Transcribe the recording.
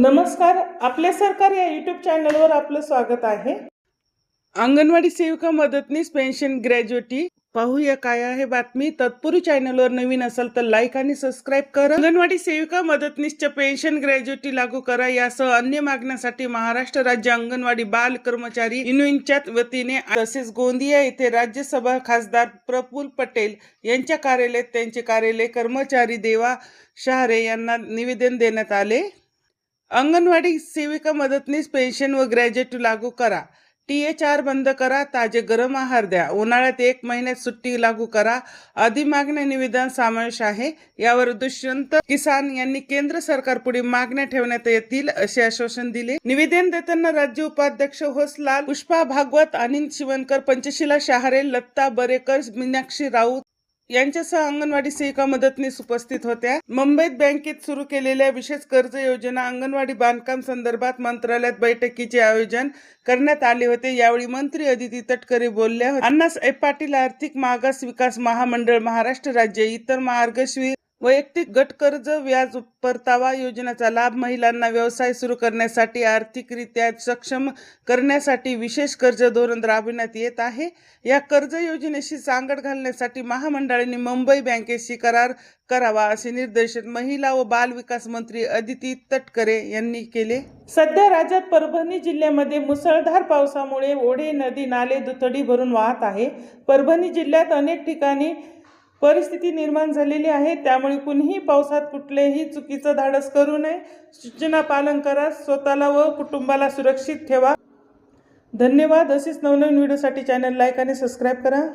नमस्कार आपले सरकार या यूट्यूब चॅनलवर आपलं स्वागत आहे. अंगणवाडी सेविका मदतनीस पेन्शन ग्रॅज्युएटी पाहूया काय आहे बातमी. तत्पूर्वी चॅनलवर नवीन असाल तर लाईक आणि सबस्क्राईब करा. अंगणवाडी सेविका मदतनीसच्या पेन्शन ग्रॅज्युएटी लागू करा. यासह अन्य मागण्यासाठी महाराष्ट्र राज्य अंगणवाडी बाल कर्मचारी युनियनच्या वतीने तसेच गोंदिया येथे राज्यसभा खासदार प्रफुल पटेल यांच्या कार्यालयात त्यांचे कार्यालय कर्मचारी देवा शहारे यांना निवेदन देण्यात आले. अंगणवाडी सेविका मदतनीस पेन्शन व ग्रॅज्युएट लागू करा. टी एच आर बंद करा. ताजे गरम आहार द्या. उन्हाळ्यात एक महिन्यात सुट्टी लागू करा. आदी मागण्या निवेदन समावेश आहे. यावर दुष्यंत किसान यांनी केंद्र सरकारपुढे मागण्या ठेवण्यात येतील असे आश्वासन दिले. निवेदन देताना राज्य उपाध्यक्ष होसलाल पुष्पा भागवत अनिल शिवणकर पंचशिला शहारे लत्ता बरेकर मीनाक्षी राऊत यांच्यासह अंगणवाडी सेविका मदतनीस उपस्थित होत्या. मुंबईत बँकेत सुरू केलेल्या विशेष कर्ज योजना अंगणवाडी बांधकाम संदर्भात मंत्रालयात बैठकीचे आयोजन करण्यात आले होते. यावेळी मंत्री अदिती तटकरे बोलल्या अण्णा पाटील आर्थिक मागास विकास महामंडळ महाराष्ट्र राज्य इतर मार्गशीर वैयक्तिक गट कर्ज व्याज परतावा योजनेचा लाभ महिलांना व्यवसाय सुरू करण्यासाठी आर्थिकरित्या सक्षम करण्यासाठी विशेष कर्ज धोरण राबविण्यात येत आहे. या कर्ज योजनेशी सांगड घालण्यासाठी महामंडळाने मुंबई बँकेशी करार करावा असे निर्देश महिला व बाल विकास मंत्री अदिती तटकरे यांनी केले. सध्या राज्यात परभणी जिल्ह्यामध्ये मुसळधार पावसामुळे ओढे नदी नाले दुथडी भरून वाहत आहे. परभणी जिल्ह्यात अनेक ठिकाणी परिस्थिती निर्माण झालेली आहे त्यामुळे कुणीही पावसात कुठलेही चुकीचं धाडस करू नये. सूचना पालन करा स्वतःला व कुटुंबाला सुरक्षित ठेवा. धन्यवाद. असेच नवनवीन व्हिडिओसाठी चॅनल लाईक आणि सबस्क्राईब करा.